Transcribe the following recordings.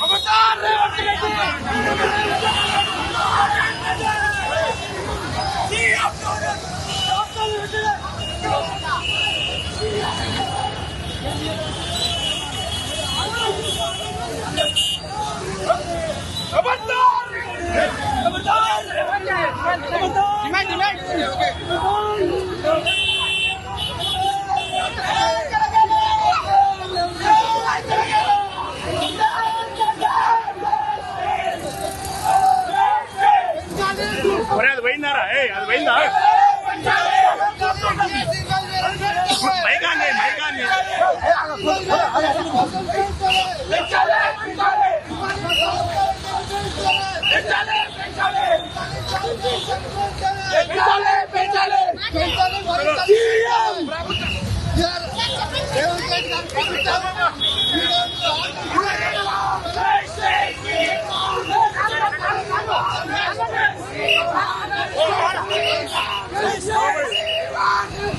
¡Vamos a darle! ஒரே அது வைந்தாரா ஏய் அது வைந்தா மைகானே மைகானே பெற்றாலே பெற்றாலே பெற்றாலே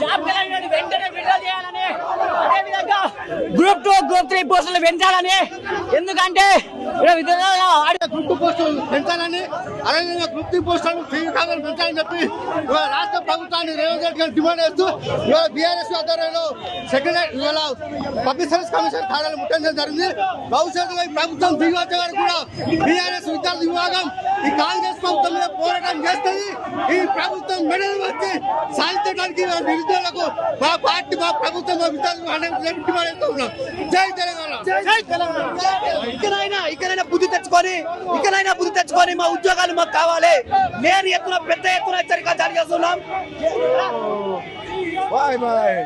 జాబ్ క్యాలెండర్ వెంటనే విడుదల చేయాలని అదేవిధంగా గ్రూప్ టూ గ్రూప్ త్రీ పోస్టులు పెంచాలని. ఎందుకంటే విధంగా ఆడి- గ్రూప్ టూ పోస్టులు పెంచాలని అదేవిధంగా గ్రూప్ త్రీ పోస్టులను త్రీ విభాగాలు పెంచాలని చెప్పి రాష్ట్ర ప్రభుత్వాన్ని రేవంత్ రెడ్డి గారు డిమాండ్ చేస్తూ ఇవాళ బీఆర్ఎస్ ఆధ్వర్యంలో సెక్రటరీ ఇవాళ పబ్లిక్ సర్వీస్ కమిషన్ కార్యాలయం ముట్టడించడం జరిగింది. భవిష్యత్తులో ఈ ప్రభుత్వం దిగి వచ్చే వరకు కూడా బీఆర్ఎస్ విద్యార్థి విభాగం ఈ కాంగ్రెస్ ప్రభుత్వం మీద పోరాటం చేస్తుంది. ఈ ప్రభుత్వం మెడలు వచ్చి సాధించడానికి నిరుద్యోగులకు మా పార్టీ మా ప్రభుత్వం మా విద్యార్థులు డిమాండ్ చేస్తూ ఉన్నాం. జై తెలంగాణ. జై తెలంగాణ. ఇకనైనా ఇకనైనా బుద్ధి తెచ్చుకొని ఇకనైనా బుద్ధి తెచ్చుకొని మా ఉద్యోగాలు మాకు కావాలి. నేను ఎత్తున పెద్ద ఎత్తున హెచ్చరిక జారీ చేస్తున్నాం. Bye bye.